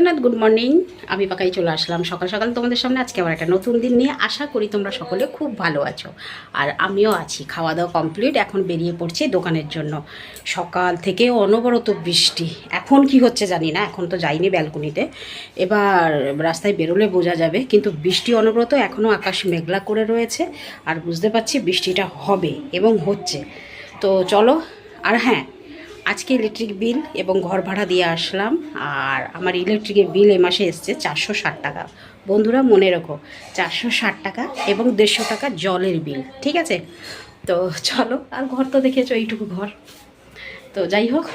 Jagannath good morning আমি পাকাই চলে আসলাম সকাল সকাল তোমাদের সামনে। আজকে আবার একটা নতুন দিন নিয়ে আশা করি তোমরা সকলে খুব ভালো আছো। আর আমিও আছি খাওয়া দাওয়া কমপ্লিট এখন বেরিয়ে পড়ছি দোকানের জন্য। সকাল থেকে অনবরত বৃষ্টি। এখন কি হচ্ছে জানি না, এখন তো যাইনি ব্যালকনিতে। এবার রাস্তায় বেরোলে বোঝা যাবে, কিন্তু বৃষ্টি অনবরত এখনও আকাশ মেঘলা করে রয়েছে। আর বুঝতে পারছি বৃষ্টিটা হবে এবং হচ্ছে। তো চলো, আর হ্যাঁ আজকে ইলেকট্রিক বিল এবং ঘর ভাড়া দিয়ে আসলাম, আর আমার ইলেকট্রিকের বিল এ মাসে এসছে চারশো ষাট টাকা। বন্ধুরা, মনে রেখো, চারশো ষাট টাকা এবং দেড়শো টাকা জলের বিল ঠিক আছে? তো চলো, আর ঘর তো দেখেছ, এইটুকু ঘর। তো যাই হোক,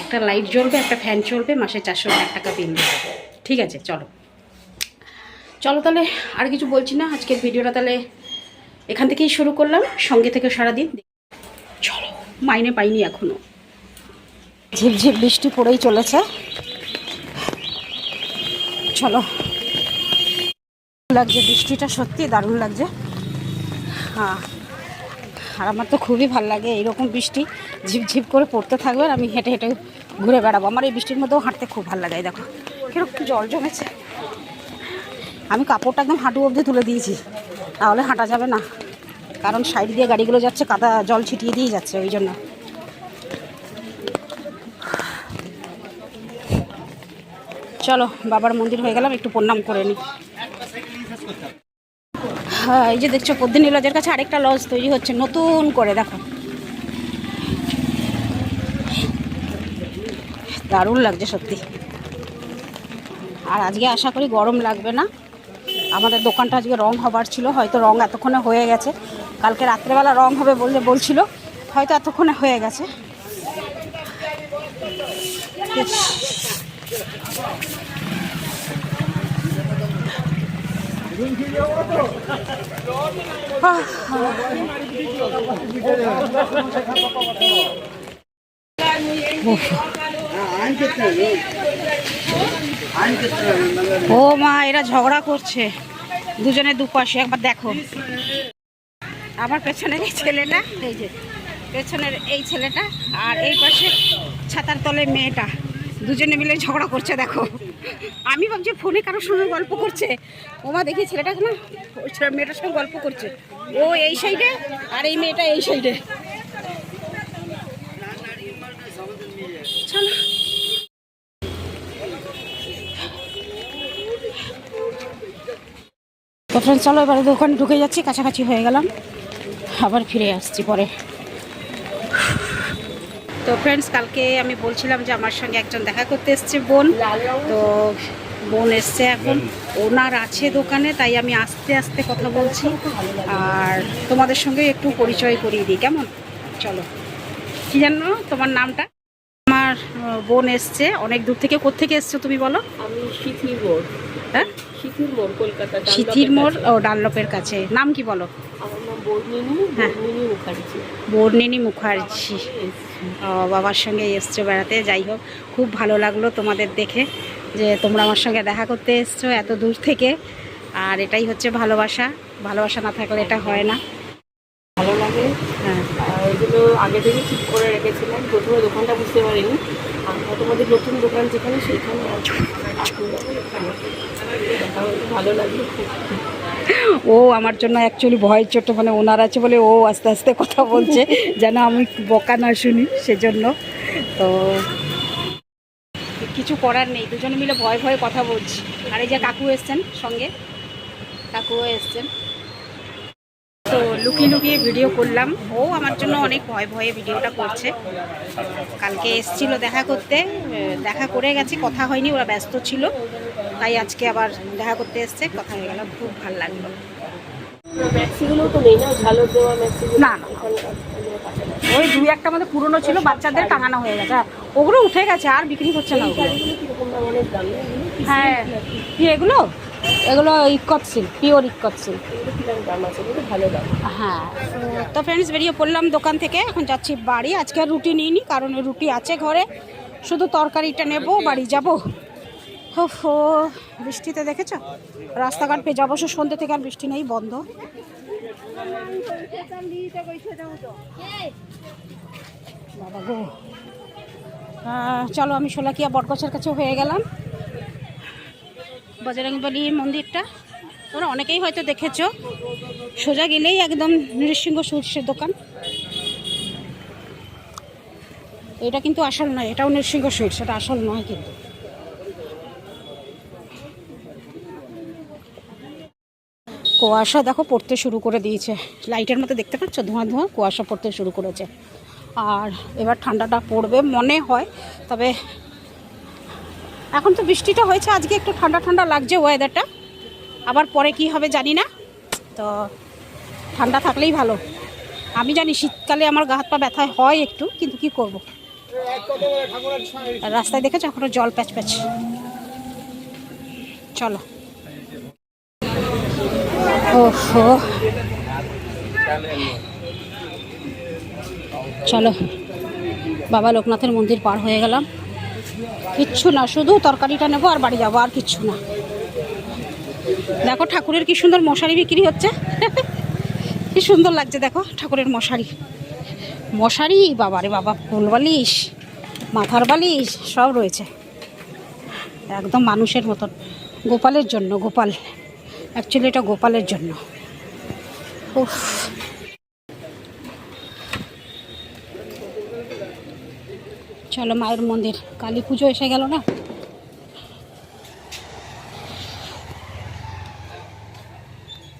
একটা লাইট জ্বলবে, একটা ফ্যান চলবে, মাসে চারশো ষাট টাকা বিল দেবে। ঠিক আছে, চলো। চলো তাহলে, আর কিছু বলছি না, আজকের ভিডিওটা তাহলে এখান থেকেই শুরু করলাম, সঙ্গে থেকে সারাদিন। চলো, মাইনে পাইনি এখনও। ঝিপঝিপ বৃষ্টি পড়েই চলেছে। চলো। লাগছে বৃষ্টিটা সত্যি দারুণ লাগছে। হ্যাঁ। আর আমার তো খুবই ভালো লাগে এইরকম বৃষ্টি। ঝিপঝিপ করে পড়তে থাকবে আর আমি হেঁটে হেঁটে ঘুরে বেড়াবো। আমার এই বৃষ্টির মধ্যেও হাঁটতে খুব ভালো লাগে দেখো। কীরকম জল জমেছে। আমি কাপড়টা একদম হাঁটু অবধি তুলে দিয়েছি। তাহলে হাঁটা যাবে না। কারণ সাইড দিয়ে গাড়িগুলো যাচ্ছে, কাদা জল ছিটিয়ে দিয়ে যাচ্ছে, ওই জন্য। চলো, বাবার মন্দির হয়ে গেলাম, একটু প্রণাম করে নিই হ্যাঁ এই যে দেখছ পদ্মিনী লজের কাছে আরেকটা লজ তৈরি হচ্ছে, নতুন করে, দেখো। দারুণ লাগছে সত্যি। আর আজকে আশা করি গরম লাগবে না। আমাদের দোকানটা আজকে রং হবার ছিল, হয়তো রং এতক্ষণে হয়ে গেছে। কালকে রাত্রেবেলা রং হবে বললে বলছিল, হয়তো এতক্ষণে হয়ে গেছে। ও মা, এরা ঝগড়া করছে। দুজনে দুপাশে, একবার দেখো। আমার পেছনের এই ছেলেটা, এই যে, পেছনের এই ছেলেটা আর এই পাশে ছাতার তলে মেয়েটা। দুজনে মিলে ঝগড়া করছে, দেখো। আমি ভাবছি ফোনে কারোর সঙ্গে গল্প করছে। ওমা, দেখি ছেলেটা না ছেলে মেয়েটার সঙ্গে গল্প করছে। ও এই সাইডে আর এই মেয়েটা এই সাইডে চলো। তো ফ্রেন্ডস চলো, এবারে দোকানে ঢুকে যাচ্ছি, কাছাকাছি হয়ে গেলাম। আবার ফিরে আসছি পরে। তো ফ্রেন্ডস কালকে আমি বলছিলাম যে আমার সঙ্গে একজন দেখা করতে এসছে বোন। তো বোন এসছে এখন। ওনার আছে দোকানে তাই আমি আস্তে আস্তে কথা বলছি। আর তোমাদের সঙ্গে একটু পরিচয় করিয়ে দিই কেমন? চলো। কি জানো তোমার নামটা? আমার বোন এসছে। অনেক দূর থেকে কোত্থেকে এসছো তুমি বলো? আমি সিথির মোড় হ্যাঁ? সিথির মোড় কলকাতা সিথির মোড় ও ডানলপের কাছে। নাম কি বলো? আমার বর্ণিনী হ্যাঁ। মুখার্জি। ও, বাবার সঙ্গে এসছো বেড়াতে যাই হোক খুব ভালো লাগল তোমাদের দেখে যে তোমরা আমার সঙ্গে দেখা করতে এসছো এত দূর থেকে। আর এটাই হচ্ছে ভালোবাসা। ভালোবাসা না থাকলে এটা হয় না। ভালো লাগে। হ্যাঁ। আর এগুলো আগে থেকে ঠিক করে রেখেছিলাম প্রথমে দোকানটা বুঝতে পারিনি। আমরা তোমাদের নতুন দোকান যেখানে সেইখানে ও আমার জন্য অ্যাকচুয়ালি ভয়ের ছোট মানে ওনার আছে বলে ও আস্তে আস্তে কথা বলছে, যেন আমি বকা না শুনি সেজন্য। তো কিছু করার নেই, দুজনে মিলে ভয় ভয়ে কথা বলছি। আর এই যে কাকু এসছেন সঙ্গে, কাকুও এসছেন। তো লুকিয়ে লুকিয়ে ভিডিও করলাম। ও আমার জন্য অনেক ভয় ভয়ে ভিডিওটা করছে। কালকে এসছিল দেখা করতে দেখা করে গেছে কথা হয়নি ওরা ব্যস্ত ছিল। তাই আজকে আবার দেখা করতে এসছে কথা হয়ে গেল খুব ভালো লাগল। না। ওই দুই একটা আমাদের পুরনো ছিল বাচ্চাদের টাঙানো হয়ে গেছে। ওগুলো উঠে গেছে আর বিক্রি হচ্ছে না হ্যাঁ। এগুলো? এগুলো ikat silk pure ikat silk হ্যাঁ তো ফ্রেন্ডস বেরিয়ে পড়লাম দোকান থেকে, এখন যাচ্ছি বাড়ি। আজকে আর রুটি নিইনি, কারণ রুটি আছে ঘরে। শুধু তরকারিটা নেব, বাড়ি যাব। হো বৃষ্টিতে দেখেছ? রাস্তাঘাট ভেজা অবশ্য সন্ধ্যে থেকে আর বৃষ্টি নেই, বন্ধ। চলো, আমি সোলাকিয়া বটগছের কাছে হয়ে গেলাম। বজরংবলী মন্দিরটা। তোমরা অনেকেই হয়তো দেখেছ। সোজা গেলেই একদম নৃসিংহ সুইটসের দোকান। এটা কিন্তু আসল নয়, এটাও নৃসিংহ সুইটস এটা আসল নয় কিন্তু। কুয়াশা দেখো পড়তে শুরু করে দিয়েছে। লাইটের মতো দেখতে পাচ্ছ? ধোঁয়া ধোঁয়া, কুয়াশা পড়তে শুরু করেছে। আর এবার ঠান্ডাটা পড়বে, মনে হয়। তবে এখন তো বৃষ্টিটা হয়েছে, আজকে একটু ঠান্ডা ঠান্ডা লাগছে ওয়েদারটা আবার পরে কি হবে জানি না। তো ঠান্ডা থাকলেই ভালো। আমি জানি শীতকালে আমার গা হাত পা ব্যথা হয় একটু, কিন্তু কি করব? রাস্তায় দেখেছ এখনও জল প্যাচ প্যাচ? চলো। ওহো। চলো। বাবা লোকনাথের মন্দির পার হয়ে গেলাম। কিচ্ছু না, শুধু তরকারিটা নেব আর বাড়ি যাব, আর কিচ্ছু না। দেখো ঠাকুরের কি সুন্দর মশারি বিক্রি হচ্ছে। কি সুন্দর লাগছে দেখো ঠাকুরের মশারি। মশারি, বাবারে বাবা, ফুল বালিশ, মাথার বালিশ, সব রয়েছে। একদম মানুষের মতন। গোপালের জন্য, গোপাল। অ্যাকচুয়ালি এটা গোপালের জন্য। চলো মায়ের মন্দির। কালী পুজো এসে গেল না?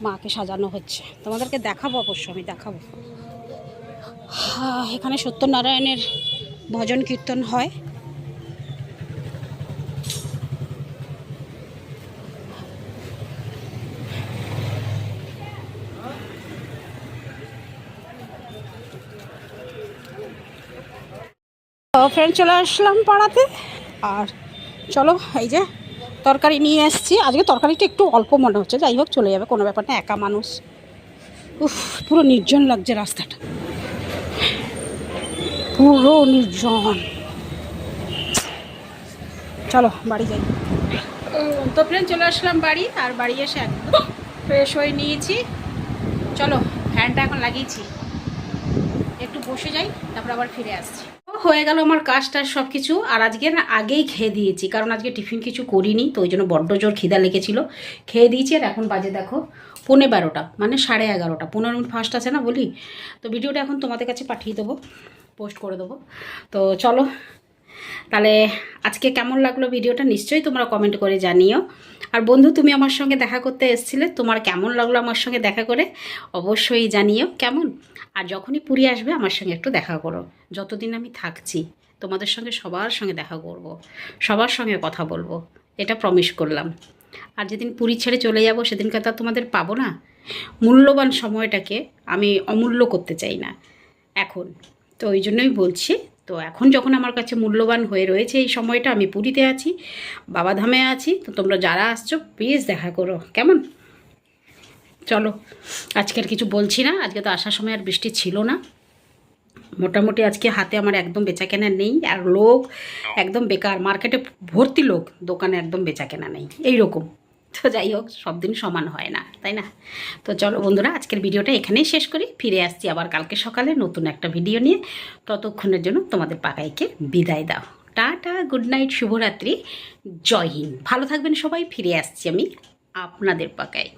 মাকে সাজানো হচ্ছে। তোমাদেরকে দেখাবো অবশ্য আমি দেখাবো। এখানে সত্যনারায়ণের ভজন কীর্তন হয়। ফ্রেন্ড চলে আসলাম পাড়াতে। আর চলো, এই যে তরকারি নিয়ে এসেছি। আজকে তরকারিটা একটু অল্প মনে হচ্ছে। যাই হোক, চলে যাবে, কোনো ব্যাপার না, একা মানুষ। উফ, পুরো নির্জন লাগছে রাস্তাটা। পুরো নির্জন। চলো, বাড়ি যাই। তো ফ্রেন্ড চলে আসলাম বাড়ি, আর বাড়ি এসে একদম ফ্রেশ হয়ে নিয়েছি। চলো ফ্যানটা এখন লাগিয়েছি। একটু বসে যাই, তারপর আবার ফিরে আসছি। হয়ে গেল আমার কাজটা সব কিছু আর আজকে না আগেই খেয়ে দিয়েছি, কারণ আজকে টিফিন কিছু করিনি, তো ওই জন্য বড্ড জোর খিদা লেগেছিল। খেয়ে দিয়েছি আর এখন বাজে দেখো পৌনে বারোটা মানে সাড়ে এগারোটা। পনেরো মিনিট ফার্স্ট আছে না বলি? তো ভিডিওটা এখন তোমাদের কাছে পাঠিয়ে দেবো, পোস্ট করে দেবো। তো চলো তাহলে আজকে কেমন লাগল ভিডিওটা নিশ্চয়ই তোমরা কমেন্ট করে জানিও। আর বন্ধু, তুমি আমার সঙ্গে দেখা করতে এসেছিলে, তোমার কেমন লাগল আমার সঙ্গে দেখা করে অবশ্যই জানিও কেমন। আর যখনই পুরী আসবে, আমার সঙ্গে একটু দেখা করো। যতদিন আমি থাকছি, তোমাদের সঙ্গে সবার সঙ্গে দেখা করব। সবার সঙ্গে কথা বলব, এটা প্রমিস করলাম। আর যেদিন পুরী ছেড়ে চলে যাব, সেদিনকে তো তোমাদের পাবো না। মূল্যবান সময়টাকে আমি অমূল্য করতে চাই না, এখন। তো ওই জন্যই বলছি তো এখন যখন আমার কাছে মূল্যবান হয়ে রয়েছে এই সময়টা আমি পুরীতে আছি বাবাধামে আছি তো তোমরা যারা আসছো প্লিজ দেখা করো। কেমন? চলো আজকে আর কিছু বলছি না। আজকে তো আসার সময় আর বৃষ্টি ছিল না। মোটামুটি আজকে হাতে আমার একদম বেচা কেনা নেই আর লোক একদম বেকার। মার্কেটে ভর্তি লোক দোকানে একদম বেচা কেনা নেই। এই রকম তো যাই হোক সব দিন সমান হয় না, তাই না? তো চলো বন্ধুরা, আজকের ভিডিওটা এখানেই শেষ করি। ফিরে আসছি আবার কালকে সকালে নতুন একটা ভিডিও নিয়ে। ততক্ষণের জন্য তোমাদের পাকাইকে বিদায় দাও। টাটা, গুড নাইট, শুভরাত্রি, জয় হিন্দ। ভালো থাকবেন সবাই, ফিরে আসছি আমি আপনাদের পাকায়।